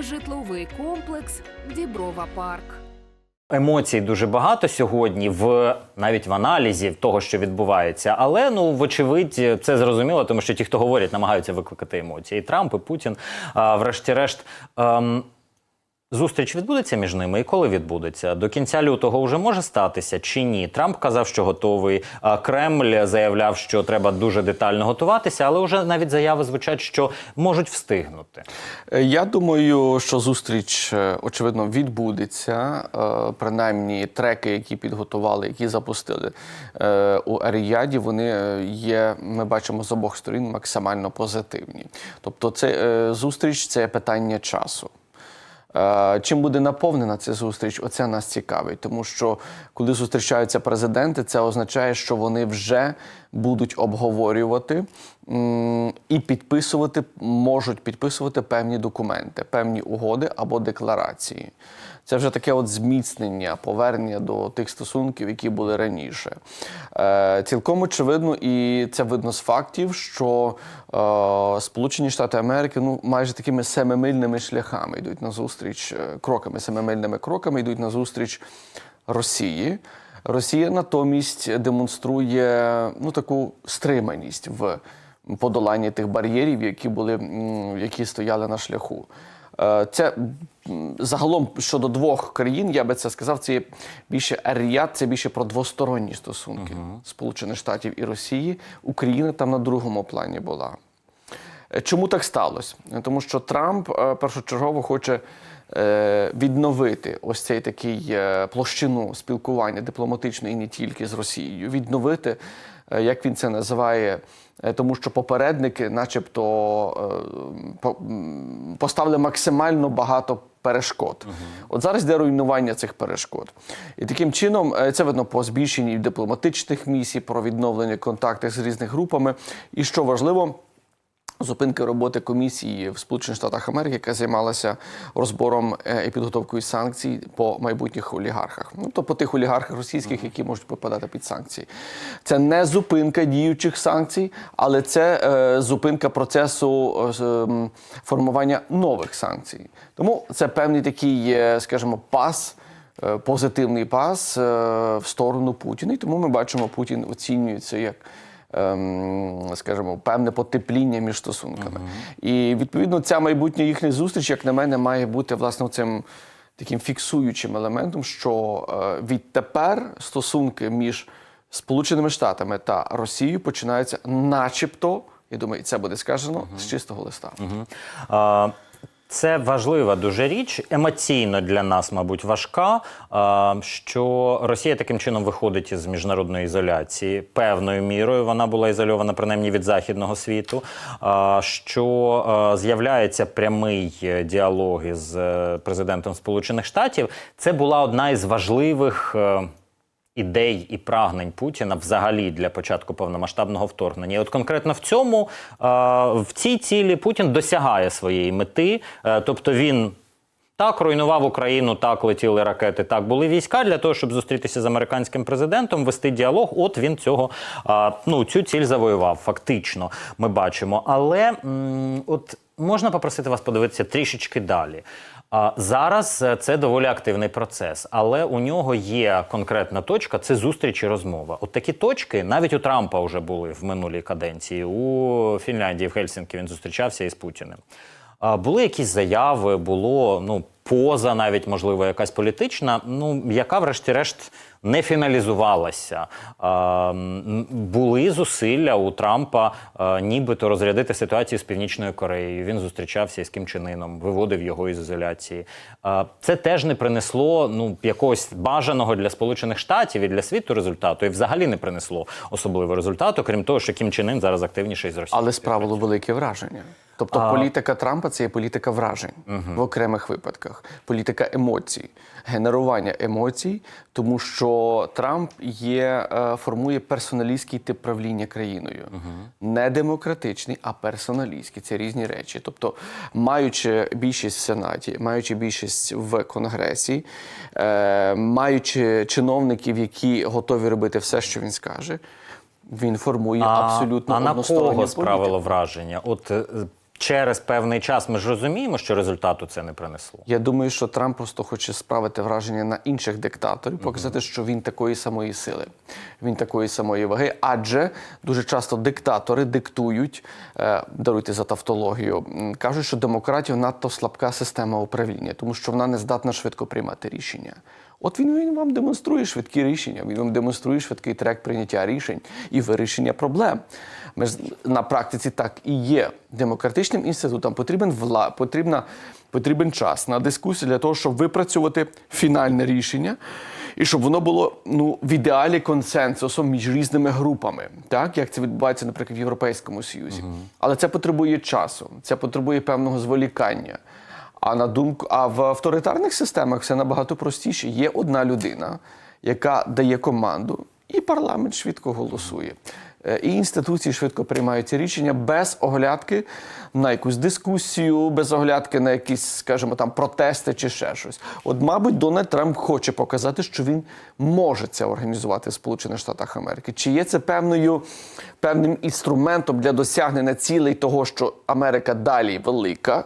житловий комплекс Діброва Парк. Емоцій дуже багато сьогодні, в навіть в аналізі того, що відбувається. Але ну, вочевидь, це зрозуміло, тому що ті, хто говорять, намагаються викликати емоції. І Трамп, і Путін. А, врешті-решт, ем, зустріч відбудеться між ними. І коли відбудеться? До кінця лютого вже може статися чи ні? Трамп казав, що готовий. Кремль заявляв, що треба дуже детально готуватися, але вже навіть заяви звучать, що можуть встигнути. Е, Я думаю, що зустріч е, очевидно відбудеться. Е, Принаймні, треки, які підготували, які запустили у Аріаді, вони є. Ми бачимо з обох сторін максимально позитивні. Тобто, це зустріч це питання часу. Е, Чим буде наповнена ця зустріч? Оце нас цікавить, тому що коли зустрічаються президенти, це означає, що вони вже будуть обговорювати і підписувати, можуть підписувати певні документи, певні угоди або декларації. Це вже таке от зміцнення, повернення до тих стосунків, які були раніше. Е, цілком очевидно, і це видно з фактів, що е, Сполучені Штати Америки ну, майже такими семимильними шляхами йдуть на зустріч, е, кроками, семимильними кроками йдуть на зустріч Росії. Росія натомість демонструє ну, таку стриманість в подоланні тих бар'єрів, які були, які стояли на шляху. Е, Це загалом щодо двох країн, я би це сказав, це є більше аріат, це більше про двосторонні стосунки Сполучених Штатів і Росії. Україна там на другому плані була. Е, Чому так сталося? Тому що Трамп е, першочергово хоче відновити ось цей такий площину спілкування дипломатичної і не тільки з Росією, відновити, як він це називає, е, тому що попередники, начебто, е, поставили максимально багато. Перешкод. От зараз йде руйнування цих перешкод. І таким чином е, це видно по збільшенні дипломатичних місій, про відновлення контактів з різними групами. І що важливо, Зупинки роботи комісії в Сполучених Штатах Америки, яка займалася розбором е, і підготовкою санкцій по майбутніх олігархах, ну тобто по тих олігархах російських, які можуть попадати під санкції. Це не зупинка діючих санкцій, але це е, зупинка процесу е, ем, формування нових санкцій. Тому це певний такий, скажімо, пас. е, Позитивний пас е, в сторону Путіна, і тому ми бачимо, Путін оцінюється як скажімо, певне потепління між стосунками. І відповідно ця майбутня їхня зустріч, як на мене, має бути власне цим таким фіксуючим елементом, що е, відтепер стосунки між Сполученими Штатами та Росією починаються, начебто, я думаю, це буде сказано з чистого листа. А, Це важлива дуже річ, емоційно для нас, мабуть, важка. Що Росія таким чином виходить із міжнародної ізоляції. Певною мірою вона була ізольована принаймні від західного світу. Що з'являється прямий е, діалог із е, президентом Сполучених Штатів. Це була одна із важливих. Е, ідей і прагнень Путіна взагалі для початку повномасштабного вторгнення. І от конкретно в цьому, е, в цій цілі Путін досягає своєї мети, Е, тобто він. Так, руйнував Україну, так летіли ракети, так були війська для того, щоб зустрітися з американським президентом, вести діалог. От він цього ну цю ціль завоював. Фактично, ми бачимо. Але от можна попросити вас подивитися трішечки далі. Зараз е, це доволі активний процес, але у нього є конкретна точка це зустріч і розмова. От такі точки навіть у Трампа вже були в минулій каденції. У Фінляндії в Хельсінкі він зустрічався із Путіним. Були якісь заяви, було ну поза, навіть можливо, якась політична, ну яка, врешті-решт, не фіналізувалася. Були зусилля у Трампа, нібито розрядити ситуацію з Північною Кореєю. Він зустрічався із Кім Чен Іном, виводив його із ізоляції. Це теж не принесло ну якогось бажаного для Сполучених Штатів і для світу результату, і взагалі не принесло особливого результату, крім того, що Кім Чен Ін зараз активніший з Росією. Але справило велике враження. Тобто А- політика Трампа це є політика вражень в окремих випадках, політика емоцій, генерування емоцій, тому що Трамп є, е, формує персоналістський тип правління країною. Не демократичний, а персоналістський. Це різні речі. Тобто, маючи більшість в Сенаті, маючи більшість в Конгресі, е, маючи чиновників, які готові робити все, що він скаже. Він формує абсолютно а на кого справило враження? От е, через певний час ми ж розуміємо, що результату це не принесло. Я думаю, що Трамп просто хоче справити враження на інших диктаторів, показати, що він такої самої сили, він такої самої ваги. Адже дуже часто диктатори диктують, е, даруйте за тавтологію, кажуть, що демократія надто слабка система управління, тому що вона не здатна швидко приймати рішення. От він, він вам демонструє швидкі рішення, він вам демонструє швидкий трек прийняття рішень і вирішення проблем. Ми ж на практиці так і є. Демократичним інститутам потрібен вла, потрібна, потрібен час на дискусію для того, щоб випрацювати фінальне рішення, і щоб воно було ну, в ідеалі консенсусом між різними групами, так як це відбувається, наприклад, в Європейському Союзі. Але це потребує часу, це потребує певного зволікання. А на думку, а в авторитарних системах все набагато простіше. Є одна людина, яка дає команду, і парламент швидко голосує. Е, І інституції швидко приймають рішення без оглядки на якусь дискусію, без оглядки на якісь, скажімо, там протести чи ще щось. От, мабуть, Дональд Трамп хоче показати, що він може це організувати в Сполучених Штатах Америки. Чи є це певною певним інструментом для досягнення цілей того, що Америка далі велика?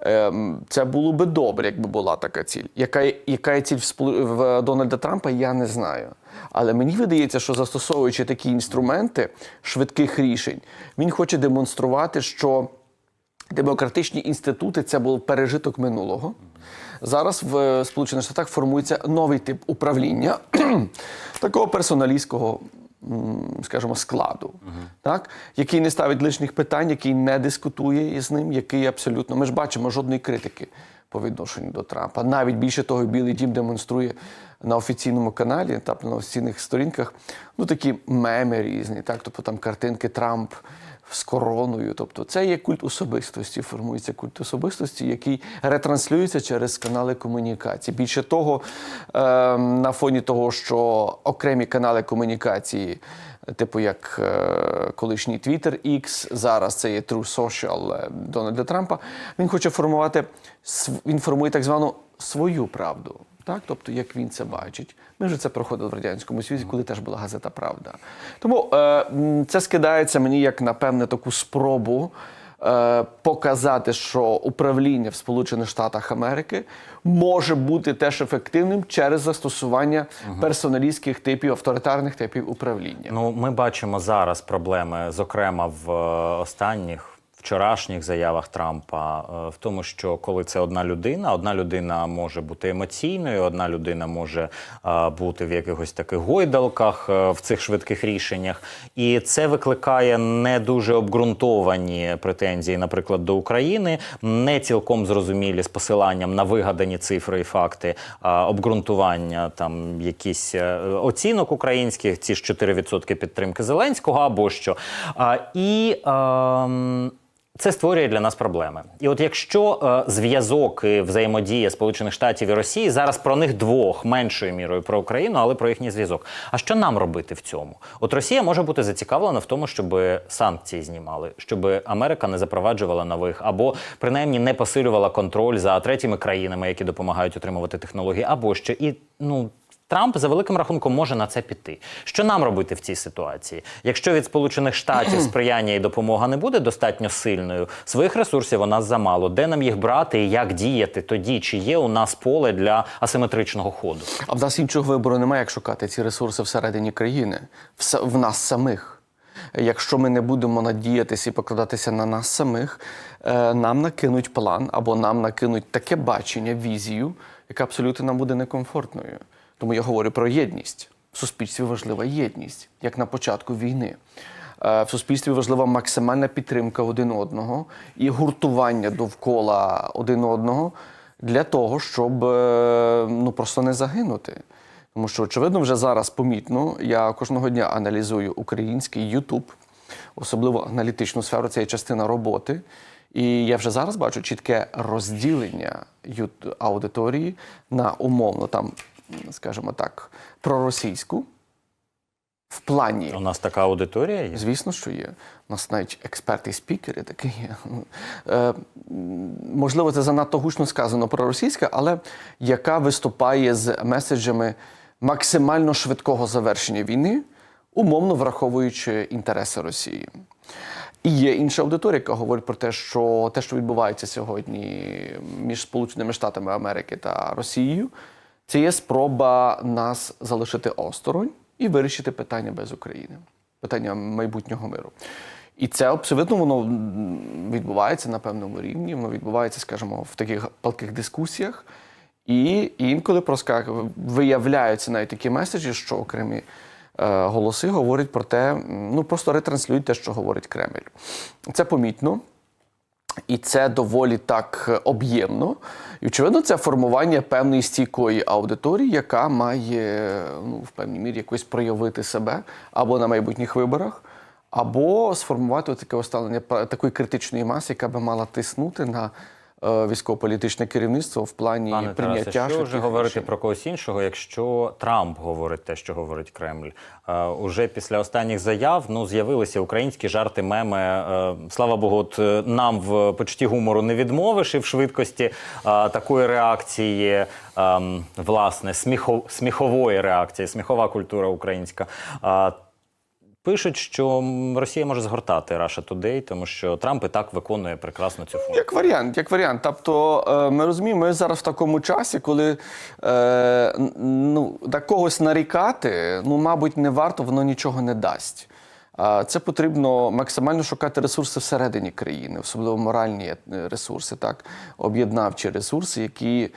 Ем, Це було би добре, якби була така ціль. Яка, яка є ціль в, Дональда Трампа, я не знаю. Але мені видається, що застосовуючи такі інструменти швидких рішень, він хоче демонструвати, що демократичні інститути це був пережиток минулого. Зараз в Сполучених Штатах формується новий тип управління такого персоналістського, скажімо, складу, так? який не ставить лишніх питань, який не дискутує із ним, який абсолютно. Ми ж бачимо жодної критики по відношенню до Трампа. Навіть більше того, Білий Дім демонструє на офіційному каналі, та на офіційних сторінках, ну такі меми різні, так, тобто там картинки Трамп з короною. Тобто це є культ особистості, формується культ особистості, який ретранслюється через канали комунікації. Більше того, е, на фоні того, що окремі канали комунікації, типу як е, колишній Twitter X, зараз це є True Social е, Дональда Трампа, він хоче формувати він формує так звану свою правду. Так, тобто, як він це бачить, ми вже це проходили в радянському Союзі, коли теж була газета Правда. Тому е, це скидається мені як на певне таку спробу е, показати, що управління в Сполучених Штатах Америки може бути теж ефективним через застосування персоналістських типів, авторитарних типів управління. Ну, ми бачимо зараз проблеми, зокрема в е, останніх. Вчорашніх заявах Трампа е, в тому, що коли це одна людина, одна людина може бути емоційною, одна людина може е, бути в якихось таких гойдалках е, в цих швидких рішеннях, і це викликає не дуже обґрунтовані претензії, наприклад, до України, не цілком зрозумілі з посиланням на вигадані цифри і факти, обґрунтування там якісь оцінок українських, ці ж 4% підтримки Зеленського або що. І ем, це створює для нас проблеми. І от якщо е, зв'язок і взаємодія Сполучених Штатів і Росії зараз про них двох меншою мірою про Україну, але про їхній зв'язок. А що нам робити в цьому? От Росія може бути зацікавлена в тому, щоб санкції знімали, щоб Америка не запроваджувала нових, або принаймні не посилювала контроль за третіми країнами, які допомагають отримувати технології, або що і ну. Трамп за великим рахунком може на це піти. Що нам робити в цій ситуації? Якщо від Сполучених Штатів сприяння і допомога не буде достатньо сильною, своїх ресурсів у нас замало. Де нам їх брати і як діяти тоді? Чи є у нас поле для асиметричного ходу? А в нас іншого вибору немає, як шукати ці ресурси всередині країни, в, нас самих. Якщо ми не будемо надіятися і покладатися на нас самих, е, нам накинуть план або нам накинуть таке бачення, візію, яка абсолютно нам буде некомфортною. Тому я говорю про єдність. В суспільстві важлива єдність, як на початку війни. Е, В суспільстві важлива максимальна підтримка один одного і гуртування довкола один одного для того, щоб е, ну, просто не загинути. Тому що, очевидно, вже зараз помітно. Я кожного дня аналізую український Ютуб, особливо аналітичну сферу, це є частина роботи. І я вже зараз бачу чітке розділення аудиторії на умовно там, скажімо так, проросійську в плані. У нас така аудиторія є. Звісно, що є. У нас навіть експерти і спікери такі є. Е, можливо, це занадто гучно сказано про російське, але яка виступає з меседжами максимально швидкого завершення війни, умовно враховуючи інтереси Росії. І є інша аудиторія, яка говорить про те, що те, що відбувається сьогодні між Сполученими Штатами Америки та Росією, це є спроба нас залишити осторонь і вирішити питання без України, питання майбутнього миру. І це абсолютно воно відбувається на певному рівні. Воно відбувається, скажімо, в таких палких дискусіях. І інколи виявляються навіть такі меседжі, що окремі е, голоси говорять про те, ну просто ретранслюють те, що говорить Кремль. Це помітно. І це доволі так об'ємно. І, очевидно, це формування певної стійкої аудиторії, яка має ну, в певній мірі якось проявити себе або на майбутніх виборах, або сформувати таке оставлення такої критичної маси, яка би мала тиснути на військово-політичне керівництво в плані Пане прийняття. Тарасе, що вже говорити рішень. про когось іншого, якщо Трамп говорить те, що говорить Кремль. Е, уже після останніх заяв ну з'явилися українські жарти, меми. Е, слава Богу, от е, нам в почутті гумору не відмовиш і в швидкості е, такої реакції, е, власне, сміхо, сміхової реакції, сміхова культура українська. Е, Пишуть, що Росія може згортати Russia Today, тому що Трамп і так виконує прекрасно цю функцію. Як варіант, як варіант. Тобто е, ми розуміємо, ми зараз в такому часі, коли е, ну, на когось нарікати, ну, мабуть, не варто, воно нічого не дасть. Це потрібно максимально шукати ресурси всередині країни, особливо моральні е, ресурси, так, об'єднавчі ресурси, які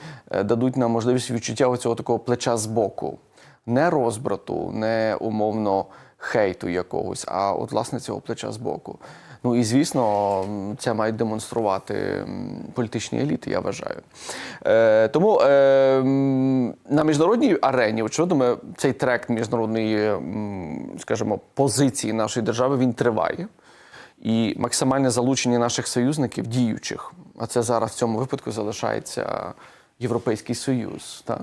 дадуть нам можливість відчуття цього такого плеча з боку. Не розбрату, не умовно хейту якогось, а от власне цього плеча з боку. Ну і звісно, це мають демонструвати політичні еліти, я вважаю. Е, тому е, на міжнародній арені, очевидно, ми, цей трек міжнародної, скажімо, позиції нашої держави він триває. І максимальне залучення наших союзників діючих, а це зараз в цьому випадку залишається Європейський Союз, так?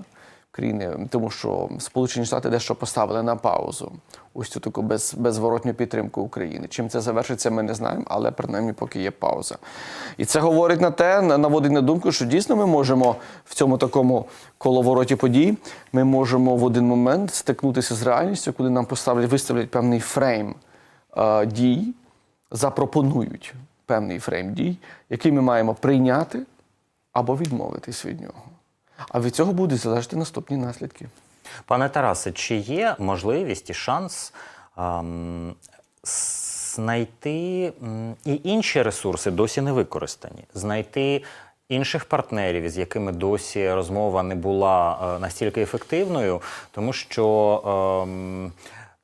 Країни, тому що Сполучені Штати дещо поставили на паузу ось цю таку без, безворотню підтримку України. Чим це завершиться, ми не знаємо, але принаймні поки є пауза. І це говорить на те, наводить на думку, що дійсно ми можемо в цьому такому коловороті подій, ми можемо в один момент стикнутися з реальністю, коли нам поставлять, виставлять певний фрейм е, дій, запропонують певний фрейм дій, який ми маємо прийняти або відмовитись від нього. А від цього будуть залежати наступні наслідки. Пане Тарасе, чи є можливість і шанс ем, знайти і інші ресурси досі не використані? Знайти інших партнерів, з якими досі розмова не була е, настільки ефективною, тому що. ем,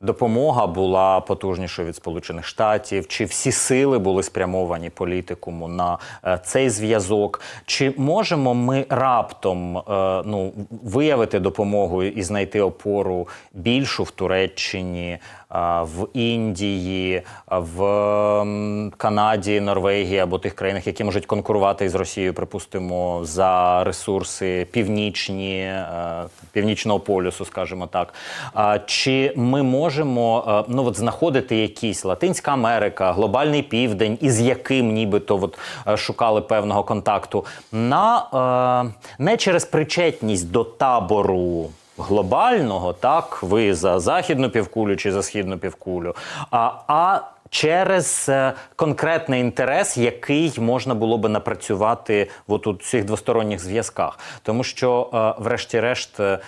Допомога була потужнішою від Сполучених Штатів. Чи всі сили були спрямовані політикуму на е, цей зв'язок? Чи можемо ми раптом е, ну, виявити допомогу і знайти опору більшу в Туреччині, в Індії, в Канаді, Норвегії або тих країнах, які можуть конкурувати із Росією, припустимо, за ресурси північні, е, північного полюсу, скажімо так. Чи ми можемо е, ну, от, знаходити якісь Латинська Америка, глобальний південь, із яким нібито от, е, шукали певного контакту, на, не через причетність до табору глобального, так, ви за західну півкулю чи за східну півкулю, а, а через е, конкретний інтерес, який можна було би напрацювати от у цих двосторонніх зв'язках. Тому що, е, врешті-решт, е,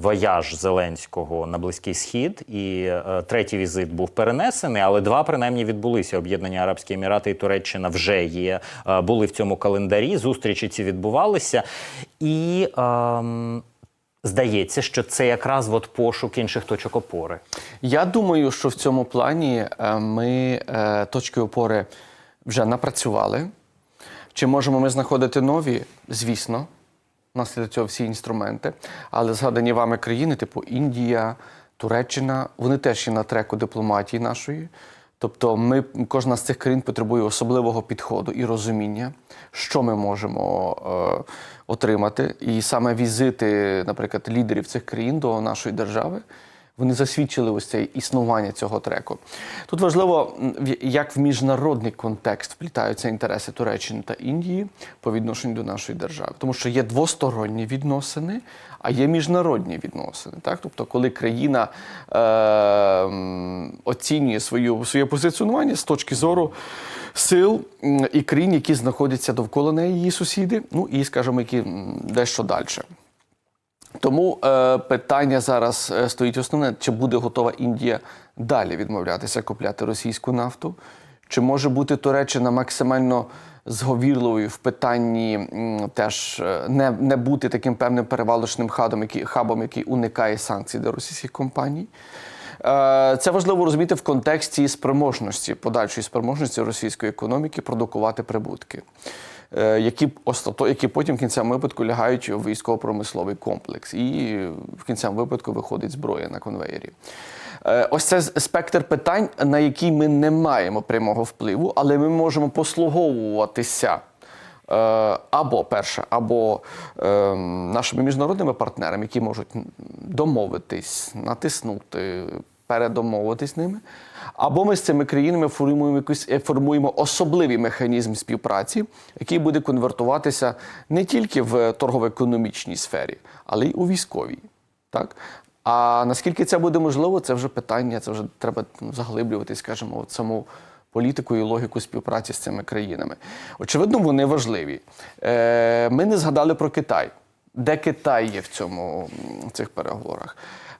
вояж Зеленського на Близький Схід і е, третій візит був перенесений, але два принаймні відбулися. Об'єднані Арабські Емірати і Туреччина вже є, е, були в цьому календарі. Зустрічі ці відбувалися. І ем, здається, що це якраз от пошук інших точок опори. Я думаю, що в цьому плані е, ми е, точки опори вже напрацювали. Чи можемо ми знаходити нові? Звісно, у нас для цього всі інструменти. Але згадані вами країни, типу Індія, Туреччина, вони теж є на треку дипломатії нашої. Тобто, ми, кожна з цих країн потребує особливого підходу і розуміння, що ми можемо е, отримати. І саме візити, наприклад, лідерів цих країн до нашої держави, Вони засвідчили ось це існування цього треку. Тут важливо, як в міжнародний контекст вплітаються інтереси Туреччини та Індії по відношенню до нашої держави, тому що є двосторонні відносини, а є міжнародні відносини. Так? Тобто, коли країна е, оцінює свою, своє позиціонування з точки зору сил і країн, які знаходяться довкола неї, її сусіди, ну і, скажімо, які дещо далі. Тому е, питання зараз е, стоїть основне: чи буде готова Індія далі відмовлятися купляти російську нафту? Чи може бути Туреччина максимально зговірливою в питанні теж е, не, не бути таким певним перевалочним хабом, який, хабом, який уникає санкцій до російських компаній? Е, Це важливо розуміти в контексті спроможності, подальшої спроможності російської економіки продукувати прибутки, які, остато, які потім в кінцевому випадку лягають в військово-промисловий комплекс. І в кінцевому випадку виходить зброя на конвеєрі. Е, Ось це спектр питань, на які ми не маємо прямого впливу, але ми можемо послуговуватися. Е, Або перше, або е, нашими міжнародними партнерами, які можуть домовитись, натиснути, передомовитись ними. Або ми з цими країнами формуємо якусь е, формуємо особливий механізм співпраці, який буде конвертуватися не тільки в торгово-економічній сфері, але й у військовій. Так? А наскільки це буде можливо, це вже питання, це вже треба ну, заглиблювати, скажімо, от саму політику і логіку співпраці з цими країнами. Очевидно, вони важливі. Е, ми не згадали про Китай. Де Китай є в цьому в цих переговорах?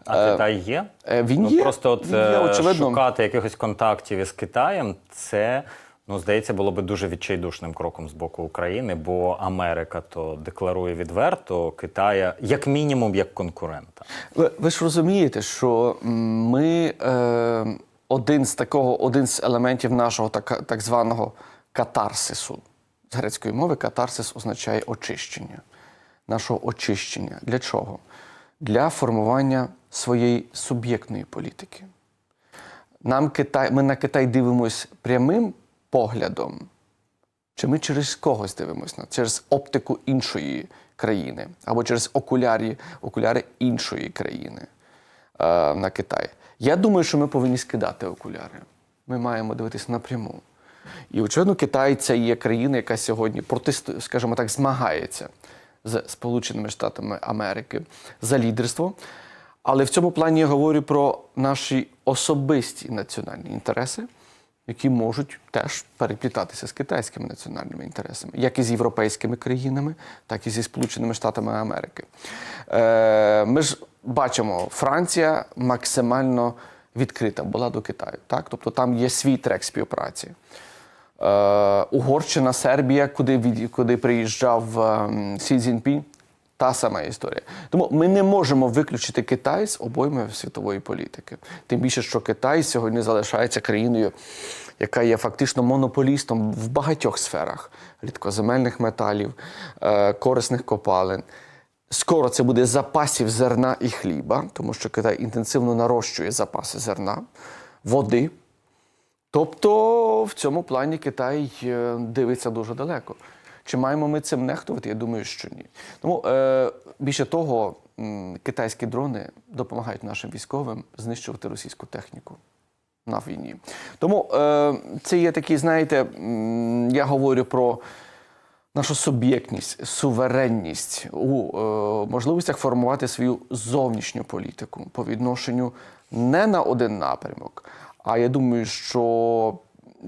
А Е, Китай є? е, він Ну, є. Просто от Він є, е, очевидно. шукати якихось контактів із Китаєм, це. Ну, здається, було би дуже відчайдушним кроком з боку України, бо Америка то декларує відверто Китая як мінімум як конкурента. Ви, ви ж розумієте, що ми е, один з такого, один з елементів нашого так, так званого катарсису. З грецької мови катарсис означає очищення, нашого очищення. Для чого? Для формування своєї суб'єктної політики. Нам Китай, ми на Китай дивимось прямим поглядом, чи ми через когось дивимося на через оптику іншої країни або через окулярі, окуляри іншої країни е, на Китай? Я думаю, що ми повинні скидати окуляри. Ми маємо дивитися напряму. І, очевидно, Китай це є країна, яка сьогодні протестує, скажімо так, змагається з Сполученими Штатами Америки за лідерство. Але в цьому плані я говорю про наші особисті національні інтереси, які можуть теж переплітатися з китайськими національними інтересами, як і з європейськими країнами, так і зі Сполученими Штатами Америки. Е, ми ж бачимо, Франція максимально відкрита була до Китаю. Так? Тобто там є свій трек співпраці. Е, Угорщина, Сербія, куди, куди приїжджав ем, Сі Цзіньпінь, та сама історія. Тому ми не можемо виключити Китай з обойми світової політики. Тим більше, що Китай сьогодні залишається країною, яка є фактично монополістом в багатьох сферах: рідкоземельних металів, е, корисних копалин. Скоро це буде запасів зерна і хліба, тому що Китай інтенсивно нарощує запаси зерна, води. Тобто в цьому плані Китай е, дивиться дуже далеко. Чи маємо ми цим нехтувати? Я думаю, що ні. Тому е, більше того, китайські дрони допомагають нашим військовим знищувати російську техніку на війні. Тому е, це є такі, знаєте, я говорю про нашу суб'єктність, суверенність у е, можливостях формувати свою зовнішню політику по відношенню не на один напрямок. А я думаю, що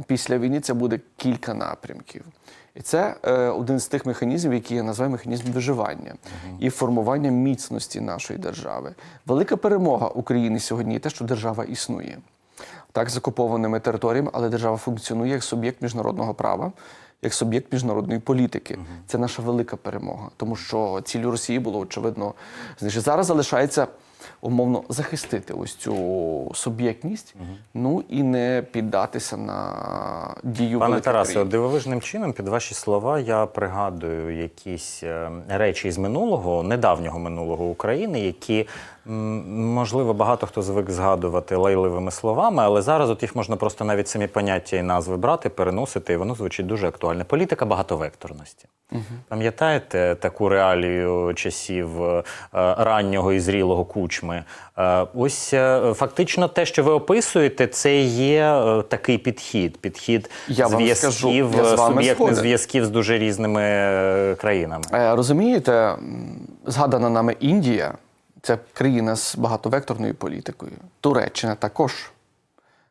після війни це буде кілька напрямків. І це е, один з тих механізмів, які я називаю механізм виживання і формування міцності нашої держави. Велика перемога України сьогодні те, що держава існує так з окупованими територіями, але держава функціонує як суб'єкт міжнародного права, як суб'єкт міжнародної політики. Це наша велика перемога, тому що ціллю Росії було очевидно. Зараз залишається умовно захистити ось цю суб'єктність, ну і не піддатися на дію Пане Тарасе, дивовижним чином, під ваші слова, я пригадую якісь е, речі із минулого, недавнього минулого України, які Можливо, багато хто звик згадувати лайливими словами, але зараз от їх можна просто навіть самі поняття і назви брати, переносити, і воно звучить дуже актуально. Політика багатовекторності. Пам'ятаєте таку реалію часів е, раннього і зрілого кучми? Е, Ось е, фактично те, що ви описуєте, це є е, такий підхід. Підхід Я зв'язків, суб'єктних зв'язків з дуже різними країнами. Розумієте, згадана нами Індія це країна з багатовекторною політикою. Туреччина також.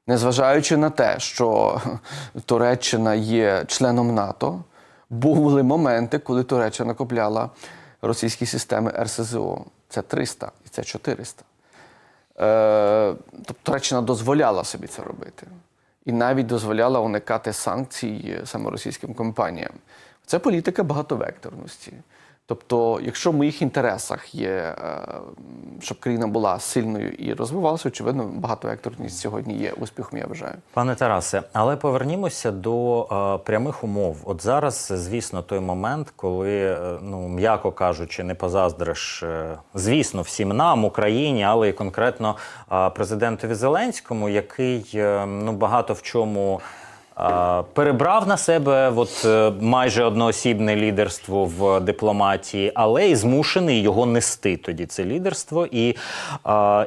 Незважаючи на те, що Туреччина є членом НАТО, були моменти, коли Туреччина купляла російські системи РСЗО. Це 300 і це 400. Е, тобто Туреччина дозволяла собі це робити. І навіть дозволяла уникати санкцій е, саме російським компаніям. Це політика багатовекторності. Тобто, якщо в моїх інтересах є, е, щоб країна була сильною і розвивалася, очевидно, багатовекторність сьогодні є успіхом, я вважаю. Пане Тарасе, але повернімося до е, прямих умов. От зараз, звісно, той момент, коли, е, ну м'яко кажучи, не позаздриш, е, звісно, всім нам, Україні, але і конкретно е, президентові Зеленському, який е, ну багато в чому. Перебрав на себе от, е, майже одноосібне лідерство в дипломатії, але і змушений його нести тоді це лідерство, і,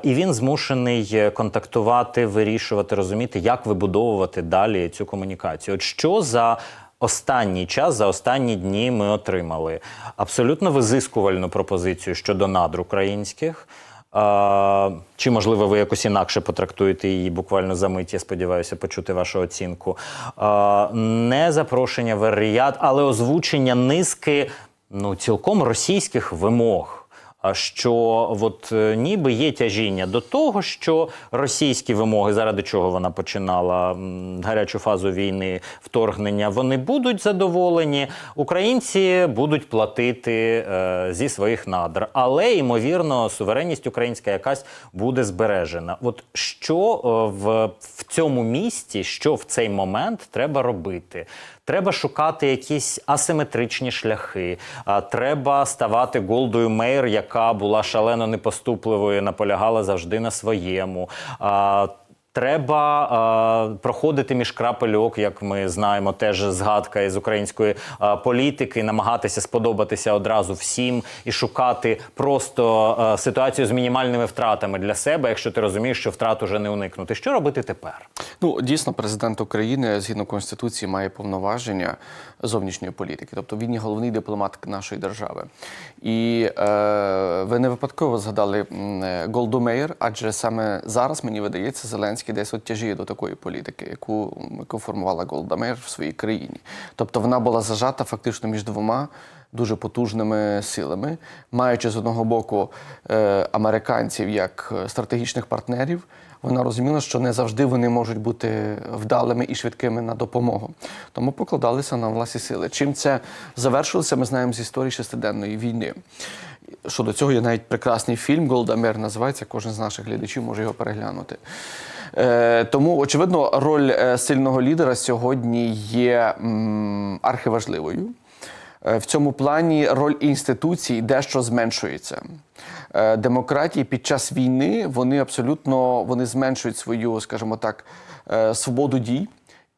і він змушений контактувати, вирішувати, розуміти, як вибудовувати далі цю комунікацію. От що за останній час, за останні дні ми отримали абсолютно визискувальну пропозицію щодо надр українських. А, чи можливо ви якось інакше потрактуєте її буквально за мить, я сподіваюся, почути вашу оцінку. А, не запрошення в але озвучення низки ну, цілком російських вимог. Що от е, ніби є тяжіння до того, що російські вимоги, заради чого вона починала гарячу фазу війни, вторгнення, вони будуть задоволені. Українці будуть платити е, зі своїх надр, але ймовірно, суверенність українська якась буде збережена. От що е, в, в цьому місті, що в цей момент треба робити? Треба шукати якісь асиметричні шляхи. Треба ставати Голдою Мейр, яка була шалено непоступливою, наполягала завжди на своєму. Треба а, проходити між крапельок, як ми знаємо, теж згадка із української а, політики, намагатися сподобатися одразу всім і шукати просто а, ситуацію з мінімальними втратами для себе, якщо ти розумієш, що втрат уже не уникнути. Що робити тепер? Ну, дійсно, президент України згідно конституції має повноваження зовнішньої політики, тобто він є головний дипломат нашої держави. І е, ви не випадково згадали е, Голду Меєр, адже саме зараз мені видається, Зеленський десь от тяжіє до такої політики, яку, яку формувала Голда Меєр в своїй країні. Тобто вона була зажата фактично між двома. Дуже потужними силами, маючи з одного боку е, американців як е, стратегічних партнерів, вона розуміла, що не завжди вони можуть бути вдалими і швидкими на допомогу. Тому покладалися на власні сили. Чим це завершилося, ми знаємо з історії шестиденної війни. Щодо цього є навіть прекрасний фільм Голда Мер називається. Кожен з наших глядачів може його переглянути. Е, тому, очевидно, роль е, сильного лідера сьогодні є архиважливою. Е, В цьому плані роль інституцій дещо зменшується. Демократії під час війни вони абсолютно вони зменшують свою, скажімо так, свободу дій.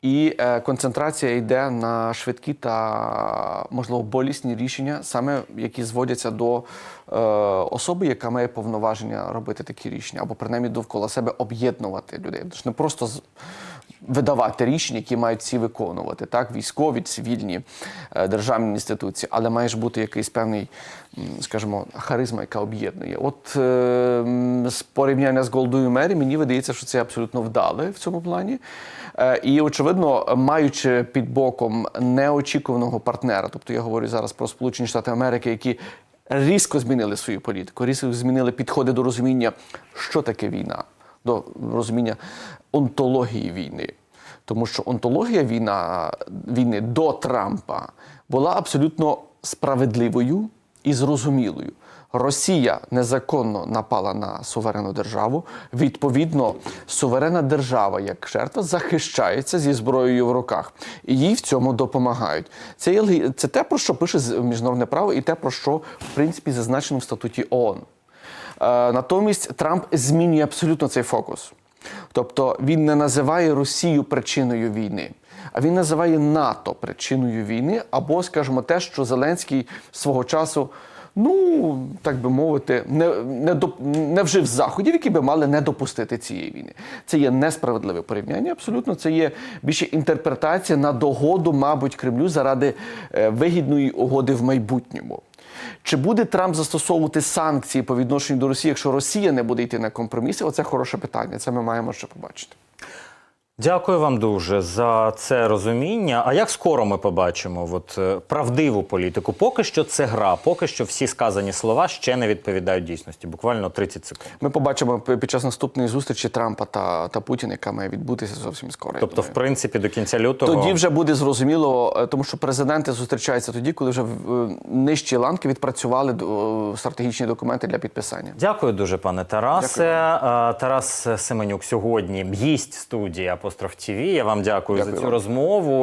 І е, концентрація йде на швидкі та можливо болісні рішення, саме які зводяться до е, особи, яка має повноваження робити такі рішення, або принаймні довкола себе об'єднувати людей. Тож не просто видавати рішення, які мають всі виконувати, так військові, цивільні, е, державні інституції, але має ж бути якийсь певний, скажімо, харизма, яка об'єднує. От з порівняння з Голдою Мері, мені видається, що це абсолютно вдале в цьому плані. Е, І очевидно, маючи під боком неочікуваного партнера, тобто я говорю зараз про Сполучені Штати Америки, які різко змінили свою політику, різко змінили підходи до розуміння, що таке війна, до розуміння онтології війни. Тому що онтологія війна, війни до Трампа була абсолютно справедливою і зрозумілою. Росія незаконно напала на суверенну державу. Відповідно, суверенна держава як жертва захищається зі зброєю в руках, і їй в цьому допомагають. Це є це те, про що пише міжнародне право, і те, про що в принципі зазначено в статуті ООН. натомість Трамп змінює абсолютно цей фокус. Тобто він не називає Росію причиною війни, а він називає НАТО причиною війни, або, скажімо, те, що Зеленський свого часу. Ну, так би мовити, не, не, не вжив заходів, які би мали не допустити цієї війни. Це є несправедливе порівняння. Абсолютно, це є більше інтерпретація на догоду, мабуть, Кремлю заради е, вигідної угоди в майбутньому. Чи буде Трамп застосовувати санкції по відношенню до Росії, якщо Росія не буде йти на компроміси? Оце хороше питання. Це ми маємо ще побачити. Дякую вам дуже за це розуміння. А як скоро ми побачимо от, е, правдиву політику? Поки що це гра, поки що всі сказані слова ще не відповідають дійсності. Буквально 30 секунд. Ми побачимо під час наступної зустрічі Трампа та, та Путіна, яка має відбутися зовсім скоро. Тобто, в принципі, до кінця лютого Тоді вже буде зрозуміло, е, тому що президенти зустрічаються тоді, коли вже е, нижчі ланки відпрацювали стратегічні документи для підписання. Дякую дуже, пане Тарасе. А, Тарас Семенюк сьогодні гість студії Апостроф ТІВІ. Я вам дякую, Дякую за цю вам. розмову.